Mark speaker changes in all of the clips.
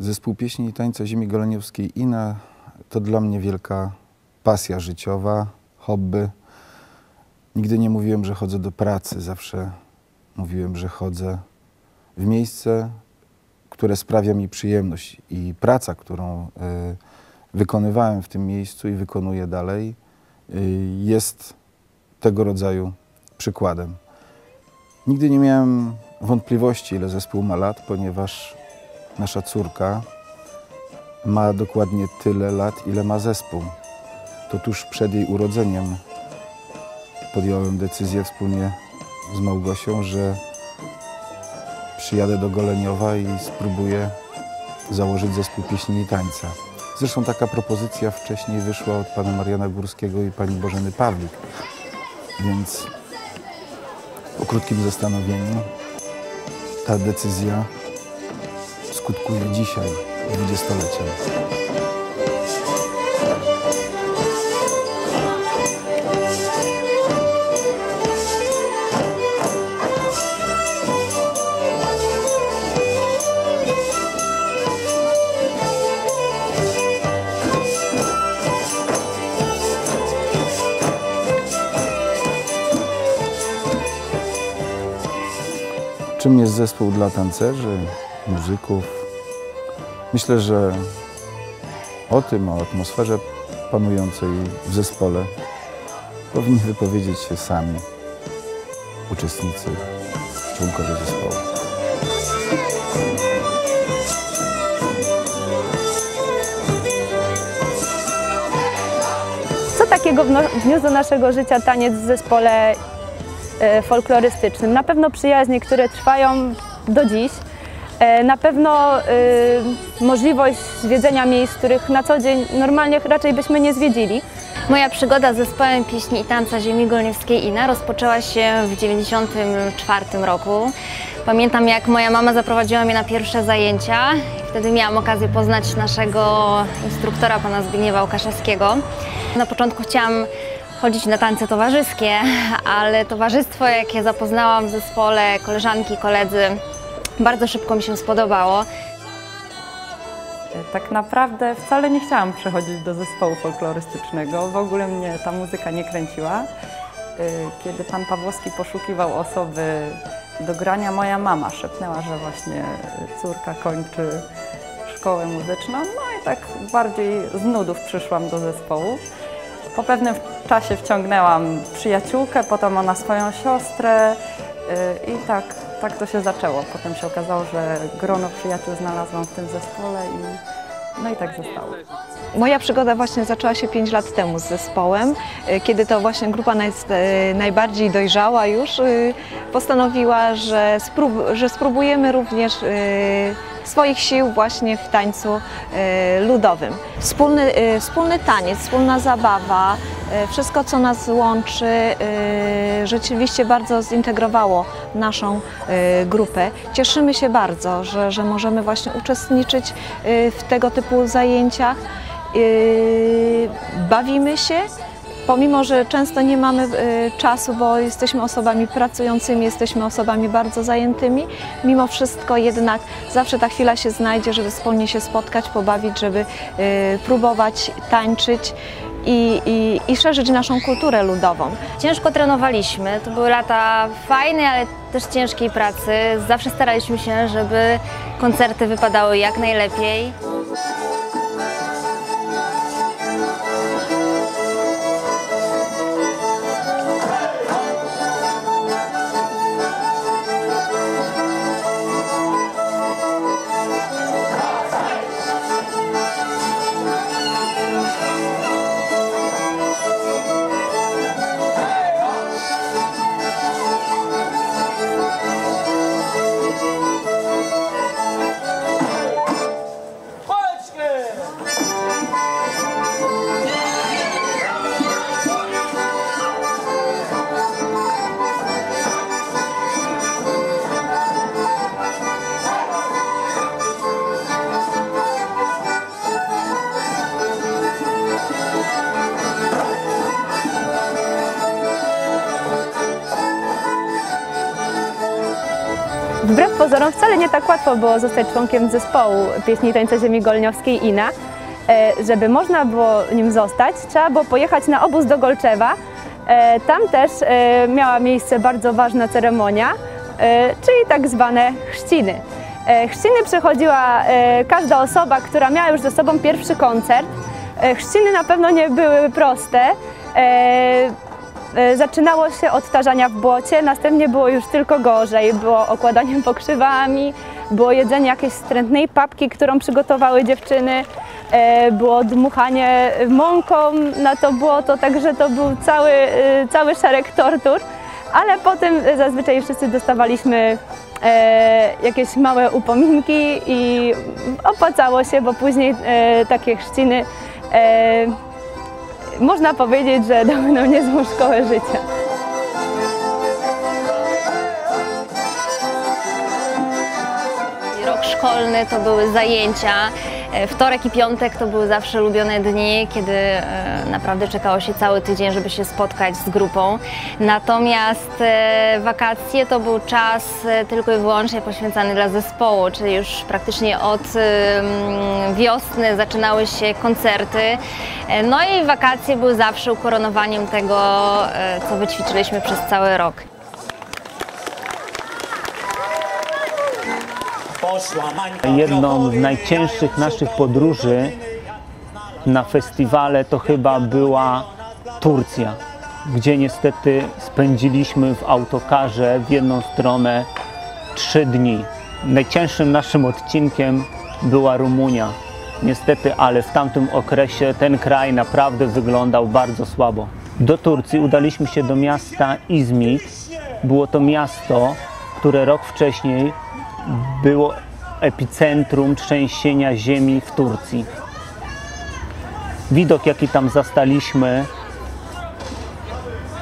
Speaker 1: Zespół Pieśni i Tańca Ziemi Goleniowskiej INA to dla mnie wielka pasja życiowa, hobby. Nigdy nie mówiłem, że chodzę do pracy, zawsze mówiłem, że chodzę w miejsce, które sprawia mi przyjemność i praca, którą y, wykonywałem w tym miejscu i wykonuję dalej, y, jest tego rodzaju przykładem. Nigdy nie miałem wątpliwości, ile zespół ma lat, ponieważ nasza córka ma dokładnie tyle lat, ile ma zespół. To tuż przed jej urodzeniem podjąłem decyzję wspólnie z Małgosią, że przyjadę do Goleniowa i spróbuję założyć zespół pieśni i tańca. Zresztą taka propozycja wcześniej wyszła od pana Mariana Górskiego i pani Bożeny Pawlik. Więc po krótkim zastanowieniu ta decyzja skutkuje dzisiaj, dwudziestoleciem. Czym jest zespół dla tancerzy, muzyków? Myślę, że o tym, o atmosferze panującej w zespole powinni wypowiedzieć się sami uczestnicy, członkowie zespołu.
Speaker 2: Co takiego wniósł do naszego życia taniec w zespole e, folklorystycznym? Na pewno przyjaźnie, które trwają do dziś. E, Na pewno e, możliwość zwiedzenia miejsc, których na co dzień normalnie raczej byśmy nie zwiedzili.
Speaker 3: Moja przygoda z zespołem pieśni i tanca ziemi golniewskiej INA rozpoczęła się w 1994 roku. Pamiętam jak moja mama zaprowadziła mnie na pierwsze zajęcia. Wtedy miałam okazję poznać naszego instruktora, pana Zbigniewa Łukaszewskiego. Na początku chciałam chodzić na tańce towarzyskie, ale towarzystwo, jakie zapoznałam w zespole, koleżanki, koledzy, bardzo szybko mi się spodobało.
Speaker 4: Tak naprawdę wcale nie chciałam przechodzić do zespołu folklorystycznego. W ogóle mnie ta muzyka nie kręciła. Y, Kiedy pan Pawłowski poszukiwał osoby do grania, moja mama szepnęła, że właśnie córka kończy szkołę muzyczną. No i tak bardziej z nudów przyszłam do zespołu. Po pewnym czasie wciągnęłam przyjaciółkę, potem ona swoją siostrę y, i tak, tak to się zaczęło. Potem się okazało, że grono przyjaciół znalazłam w tym zespole i no i tak zostało.
Speaker 5: Moja przygoda właśnie zaczęła się 5 lat temu z zespołem, y, kiedy to właśnie grupa naj, y, najbardziej dojrzała już y, postanowiła, że, sprób, że spróbujemy również swoich sił właśnie w tańcu y, ludowym. Wspólny, y, wspólny taniec, wspólna zabawa, y, wszystko co nas łączy rzeczywiście bardzo zintegrowało naszą grupę. Cieszymy się bardzo, że, że możemy właśnie uczestniczyć w tego typu zajęciach. Bawimy się, pomimo że często nie mamy yy, czasu, bo jesteśmy osobami pracującymi, jesteśmy osobami bardzo zajętymi, mimo wszystko jednak zawsze ta chwila się znajdzie, żeby wspólnie się spotkać, pobawić, żeby yy, próbować tańczyć i, i, i szerzyć naszą kulturę ludową.
Speaker 3: Ciężko trenowaliśmy, to były lata fajnej, ale też ciężkiej pracy. Zawsze staraliśmy się, żeby koncerty wypadały jak najlepiej.
Speaker 2: Wbrew pozorom wcale nie tak łatwo było zostać członkiem zespołu pieśni i tańca ziemi goleniowskiej INA. E, Żeby można było nim zostać, trzeba było pojechać na obóz do Golczewa. E, Tam też e, miała miejsce bardzo ważna ceremonia, czyli tak zwane chrzciny. Chrzciny przechodziła każda osoba, która miała już ze sobą pierwszy koncert. Chrzciny na pewno nie były proste. E, Zaczynało się od tarzania w błocie, następnie było już tylko gorzej. Było okładanie pokrzywami, było jedzenie jakiejś wstrętnej papki, którą przygotowały dziewczyny, e, było dmuchanie mąką na to błoto, także to był cały, e, cały szereg tortur. Ale potem zazwyczaj wszyscy dostawaliśmy jakieś małe upominki i opłacało się, bo później takie chrzciny można powiedzieć, że dały nam niezłą szkołę życia.
Speaker 3: Rok szkolny to były zajęcia. E, Wtorek i piątek to były zawsze ulubione dni, kiedy e, naprawdę czekało się cały tydzień, żeby się spotkać z grupą. Natomiast e, wakacje to był czas tylko i wyłącznie poświęcany dla zespołu, czyli już praktycznie od wiosny zaczynały się koncerty. No i wakacje były zawsze ukoronowaniem tego, co wyćwiczyliśmy przez cały rok.
Speaker 6: Jedną z najcięższych naszych podróży na festiwale to chyba była Turcja, gdzie niestety spędziliśmy w autokarze w jedną stronę trzy dni. Najcięższym naszym odcinkiem była Rumunia. Niestety, ale w tamtym okresie ten kraj naprawdę wyglądał bardzo słabo. Do Turcji udaliśmy się do miasta Izmit. Było to miasto, które rok wcześniej było epicentrum trzęsienia ziemi w Turcji. Widok, jaki tam zastaliśmy,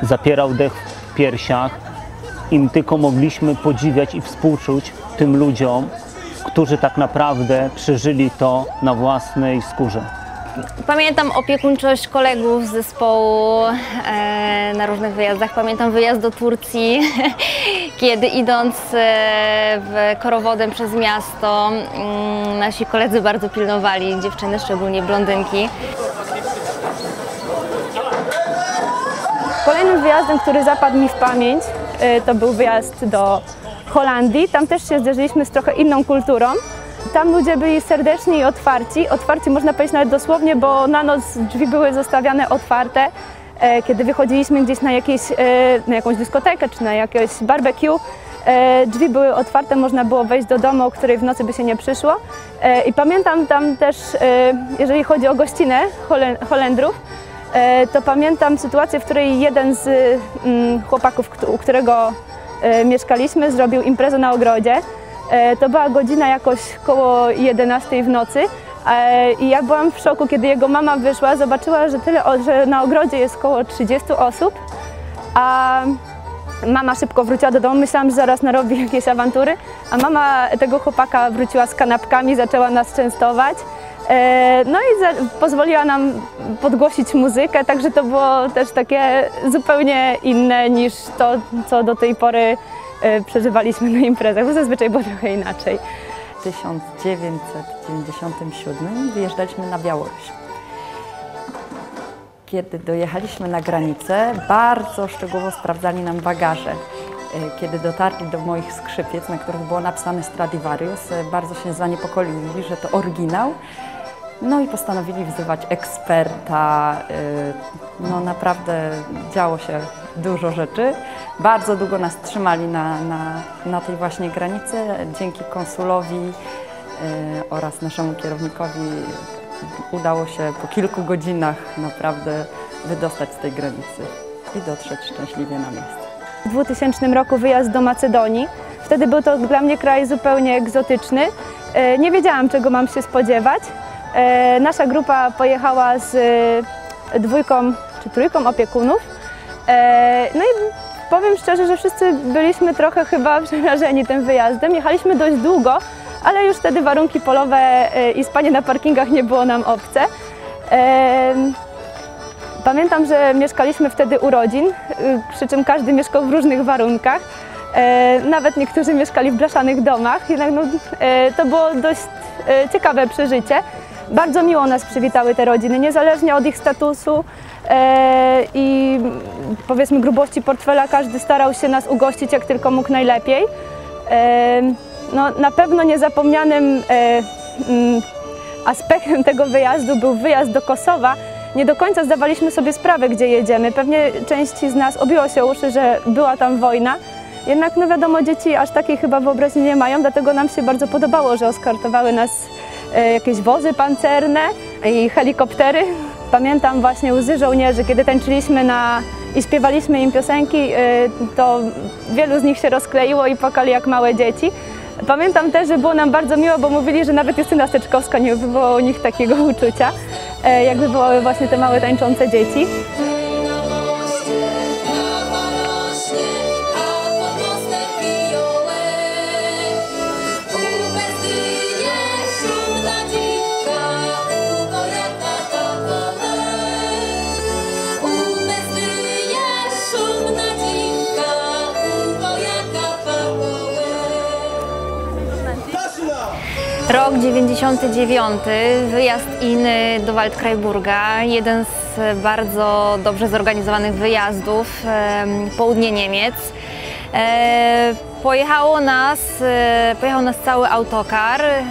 Speaker 6: zapierał dech w piersiach. Im tylko mogliśmy podziwiać i współczuć tym ludziom, którzy tak naprawdę przeżyli to na własnej skórze.
Speaker 3: Pamiętam opiekuńczość kolegów z zespołu e, na różnych wyjazdach. Pamiętam wyjazd do Turcji, kiedy idąc e, korowodem przez miasto, mm, nasi koledzy bardzo pilnowali dziewczyny, szczególnie blondynki.
Speaker 2: Kolejnym wyjazdem, który zapadł mi w pamięć, y, to był wyjazd do Holandii. Tam też się zderzyliśmy z trochę inną kulturą. Tam ludzie byli serdeczni i otwarci. Otwarci można powiedzieć nawet dosłownie, bo na noc drzwi były zostawiane otwarte. E, Kiedy wychodziliśmy gdzieś na, jakieś, e, na jakąś dyskotekę czy na jakieś barbecue, e, drzwi były otwarte, można było wejść do domu, o której w nocy by się nie przyszło. I pamiętam tam też, jeżeli chodzi o gościnę Holen- Holendrów, to pamiętam sytuację, w której jeden z mm, chłopaków, u którego mieszkaliśmy, zrobił imprezę na ogrodzie. E, To była godzina jakoś koło 11 w nocy e, i ja byłam w szoku, kiedy jego mama wyszła, zobaczyła, że, tyle, że na ogrodzie jest koło 30 osób, a mama szybko wróciła do domu, myślałam, że zaraz narobi jakieś awantury, a mama tego chłopaka wróciła z kanapkami, zaczęła nas częstować. E, No i pozwoliła nam podgłosić muzykę, także to było też takie zupełnie inne niż to, co do tej pory przeżywaliśmy na imprezach, bo zazwyczaj było trochę inaczej.
Speaker 4: W 1997 wyjeżdżaliśmy na Białoruś. Kiedy dojechaliśmy na granicę, bardzo szczegółowo sprawdzali nam bagaże. E, Kiedy dotarli do moich skrzypiec, na których było napisane Stradivarius, e, bardzo się zaniepokoili, że to oryginał. No i postanowili wzywać eksperta. e, No naprawdę działo się dużo rzeczy. Bardzo długo nas trzymali na, na, na tej właśnie granicy. Dzięki konsulowi e, oraz naszemu kierownikowi udało się po kilku godzinach naprawdę wydostać z tej granicy i dotrzeć szczęśliwie na miejsce.
Speaker 2: W 2000 roku wyjazd do Macedonii. Wtedy był to dla mnie kraj zupełnie egzotyczny. E, Nie wiedziałam, czego mam się spodziewać. E, Nasza grupa pojechała z dwójką czy trójką opiekunów. E, No i powiem szczerze, że wszyscy byliśmy trochę chyba przerażeni tym wyjazdem. Jechaliśmy dość długo, ale już wtedy warunki polowe e, i spanie na parkingach nie było nam obce. E, Pamiętam, że mieszkaliśmy wtedy u rodzin, przy czym każdy mieszkał w różnych warunkach. Nawet niektórzy mieszkali w blaszanych domach, jednak no, to było dość ciekawe przeżycie. Bardzo miło nas przywitały te rodziny, niezależnie od ich statusu i powiedzmy grubości portfela, każdy starał się nas ugościć jak tylko mógł najlepiej. E, No, na pewno niezapomnianym e, mm, aspektem tego wyjazdu był wyjazd do Kosowa. Nie do końca zdawaliśmy sobie sprawę, gdzie jedziemy. Pewnie części z nas obiło się uszy, że była tam wojna. Jednak no wiadomo, dzieci aż takiej chyba wyobraźni nie mają, dlatego nam się bardzo podobało, że oskartowały nas e, jakieś wozy pancerne i helikoptery. Pamiętam właśnie łzy żołnierzy, kiedy tańczyliśmy na, i śpiewaliśmy im piosenki, e, to wielu z nich się rozkleiło i płakali jak małe dzieci. Pamiętam też, że było nam bardzo miło, bo mówili, że nawet Justyna Steczkowska nie wywołała u nich takiego uczucia, e, jak wywołały właśnie te małe tańczące dzieci.
Speaker 3: Rok 99, wyjazd Iny do Waldkrajburga, jeden z bardzo dobrze zorganizowanych wyjazdów, południe Niemiec. E, Pojechało nas, e, pojechał nas cały autokar. E,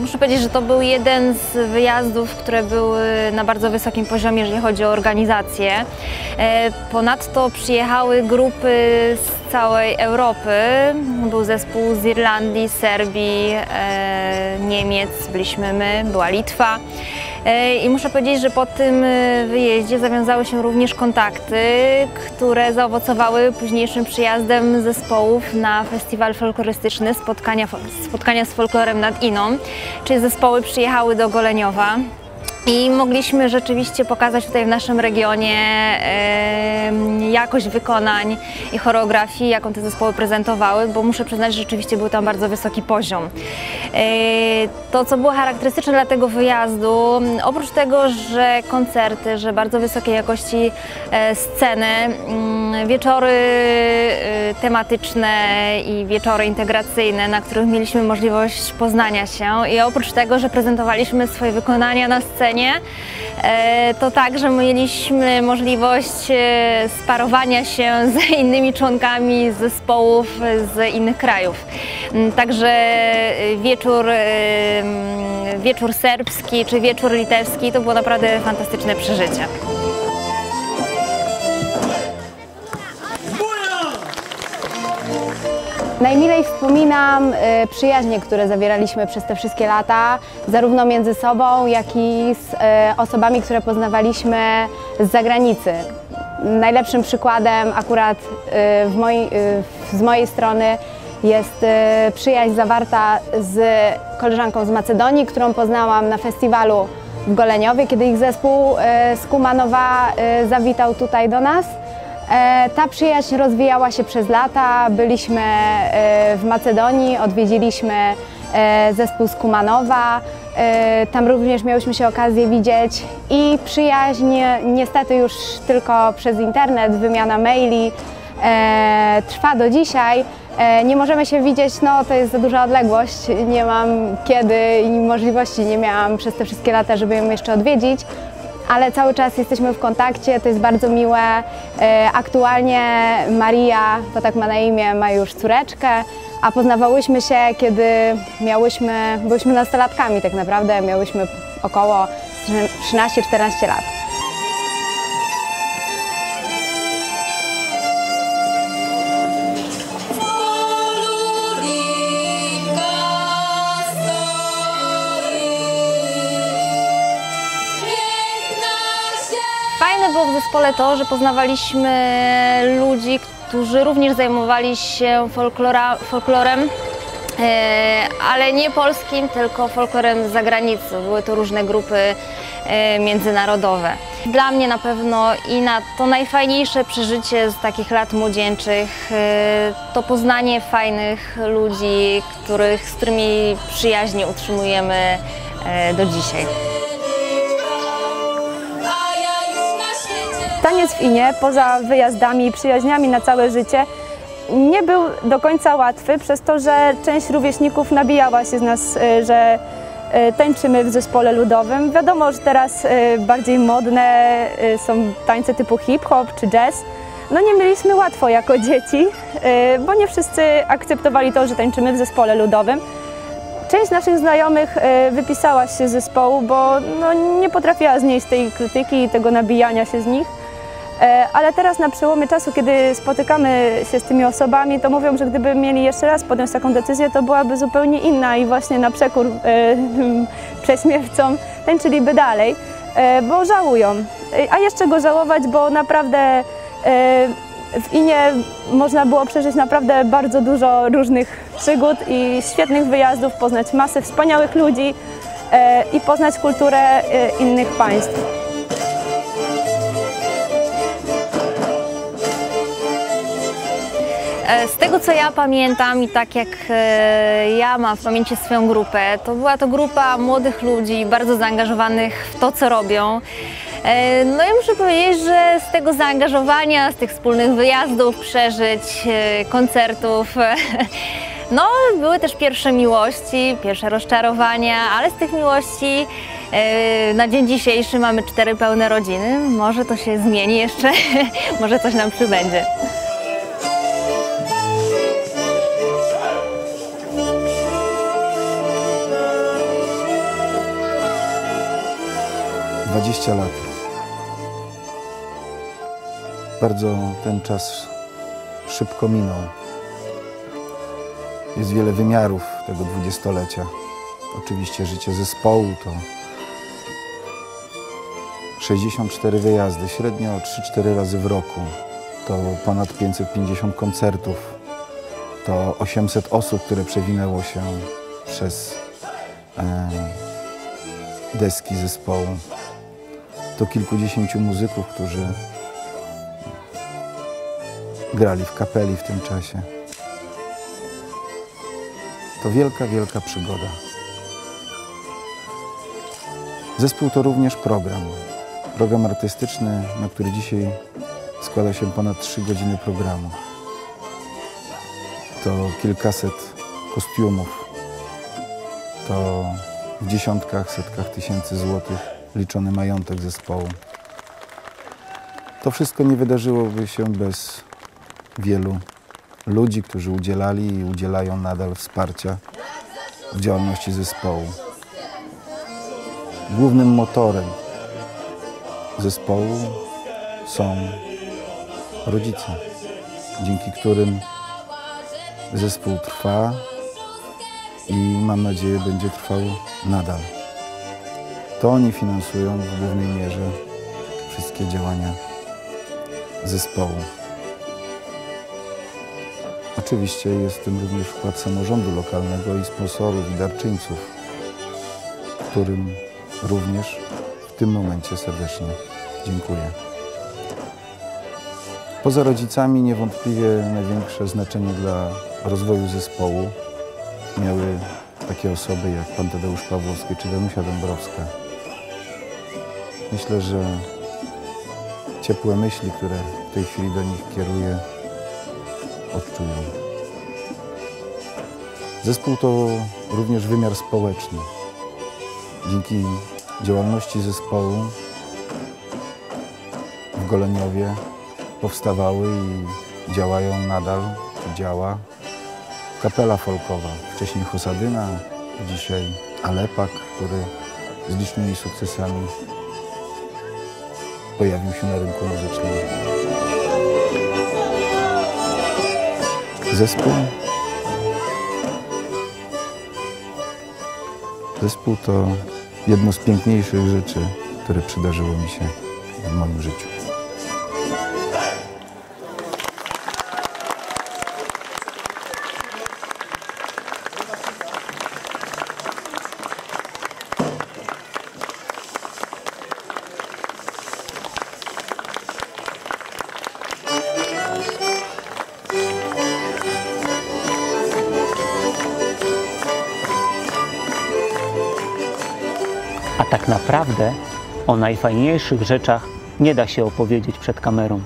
Speaker 3: Muszę powiedzieć, że to był jeden z wyjazdów, które były na bardzo wysokim poziomie, jeżeli chodzi o organizację. Ponadto przyjechały grupy z całej Europy. Był zespół z Irlandii, Serbii, e, Niemiec, byliśmy my, była Litwa. E, I muszę powiedzieć, że po tym e, wyjeździe zawiązały się również kontakty, które zaowocowały późniejszym przyjazdem zespołów na festiwal folklorystyczny spotkania, spotkania z folklorem nad Iną, czyli zespoły przyjechały do Goleniowa. I mogliśmy rzeczywiście pokazać tutaj w naszym regionie jakość wykonań i choreografii, jaką te zespoły prezentowały, bo muszę przyznać, że rzeczywiście był tam bardzo wysoki poziom. E, To, co było charakterystyczne dla tego wyjazdu, oprócz tego, że koncerty, że bardzo wysokiej jakości e, sceny, mm, wieczory e, tematyczne i wieczory integracyjne, na których mieliśmy możliwość poznania się i oprócz tego, że prezentowaliśmy swoje wykonania na scenie, e, to także mieliśmy możliwość e, sparowania się z innymi członkami zespołów z innych krajów. Mm, Także e, wieczór, mm, wieczór serbski czy wieczór litewski to było naprawdę fantastyczne przeżycie.
Speaker 7: Najmilej wspominam y, przyjaźnie, które zawieraliśmy przez te wszystkie lata, zarówno między sobą, jak i z y, osobami, które poznawaliśmy z zagranicy. Najlepszym przykładem akurat y, z mojej strony jest przyjaźń zawarta z koleżanką z Macedonii, którą poznałam na festiwalu w Goleniowie, kiedy ich zespół z Kumanowa zawitał tutaj do nas. E, Ta przyjaźń rozwijała się przez lata. Byliśmy e, w Macedonii, odwiedziliśmy e, zespół z Kumanowa. Tam również miałyśmy się okazję widzieć i przyjaźń niestety już tylko przez internet, wymiana maili trwa do dzisiaj. Nie możemy się widzieć, no to jest za duża odległość. Nie mam kiedy i możliwości nie miałam przez te wszystkie lata, żeby ją jeszcze odwiedzić ale cały czas jesteśmy w kontakcie, to jest bardzo miłe. E, Aktualnie Maria, to tak ma na imię, ma już córeczkę, a poznawałyśmy się, kiedy miałyśmy, byłyśmy nastolatkami tak naprawdę, miałyśmy około 13-14 lat.
Speaker 3: Zespole to, że poznawaliśmy ludzi, którzy również zajmowali się folklora, folklorem, e, ale nie polskim, tylko folklorem z zagranicy. Były to różne grupy e, międzynarodowe. Dla mnie na pewno i na to najfajniejsze przeżycie z takich lat młodzieńczych e, to poznanie fajnych ludzi, których, z którymi przyjaźnie utrzymujemy do dzisiaj.
Speaker 2: Taniec w Inie, poza wyjazdami i przyjaźniami na całe życie, nie był do końca łatwy, przez to, że część rówieśników nabijała się z nas, y, że y, tańczymy w zespole ludowym. Wiadomo, że teraz y, bardziej modne są tańce typu hip-hop czy jazz. No nie mieliśmy łatwo jako dzieci, bo nie wszyscy akceptowali to, że tańczymy w zespole ludowym. Część naszych znajomych wypisała się z zespołu, bo no, nie potrafiła znieść tej krytyki i tego nabijania się z nich. E, Ale teraz na przełomie czasu, kiedy spotykamy się z tymi osobami, to mówią, że gdyby mieli jeszcze raz podjąć taką decyzję, to byłaby zupełnie inna i właśnie na przekór e, prześmiewcom tańczyliby dalej, e, bo żałują. E, A jeszcze go żałować, bo naprawdę e, w Inie można było przeżyć naprawdę bardzo dużo różnych przygód i świetnych wyjazdów, poznać masę wspaniałych ludzi e, i poznać kulturę innych państw.
Speaker 3: Z tego co ja pamiętam i tak jak e, ja mam w pamięci swoją grupę, to była to grupa młodych ludzi, bardzo zaangażowanych w to, co robią. E, No i muszę powiedzieć, że z tego zaangażowania, z tych wspólnych wyjazdów, przeżyć, e, koncertów, no były też pierwsze miłości, pierwsze rozczarowania, ale z tych miłości e, na dzień dzisiejszy mamy cztery pełne rodziny. Może to się zmieni jeszcze, może coś nam przybędzie.
Speaker 1: Dwadzieścia lat. Bardzo ten czas szybko minął. Jest wiele wymiarów tego dwudziestolecia. Oczywiście życie zespołu to 64 wyjazdy, średnio 3-4 razy w roku. To ponad 550 koncertów. To 800 osób, które przewinęło się przez e, deski zespołu. To kilkudziesięciu muzyków, którzy grali w kapeli w tym czasie. To wielka, wielka przygoda. Zespół to również program. Program artystyczny, na który dzisiaj składa się ponad 3 godziny programu. To kilkaset kostiumów. To w dziesiątkach, setkach tysięcy złotych liczony majątek zespołu. To wszystko nie wydarzyłoby się bez wielu ludzi, którzy udzielali i udzielają nadal wsparcia w działalności zespołu. Głównym motorem zespołu są rodzice, dzięki którym zespół trwa i mam nadzieję będzie trwał nadal. To oni finansują w głównej mierze wszystkie działania zespołu. Oczywiście jest w tym również wkład samorządu lokalnego i sponsorów i darczyńców, którym również w tym momencie serdecznie dziękuję. Poza rodzicami niewątpliwie największe znaczenie dla rozwoju zespołu miały takie osoby jak pan Tadeusz Pawłowski czy Danusia Dąbrowska. Myślę, że ciepłe myśli, które w tej chwili do nich kieruję, odczują. Zespół to również wymiar społeczny. Dzięki działalności zespołu w Goleniowie powstawały i działają nadal, działa kapela folkowa. Wcześniej Hosadyna, dzisiaj Alepak, który z licznymi sukcesami pojawił się na rynku muzycznym. Zespół. Zespół to jedno z piękniejszych rzeczy, które przydarzyło mi się w moim życiu.
Speaker 6: Tak naprawdę o najfajniejszych rzeczach nie da się opowiedzieć przed kamerą.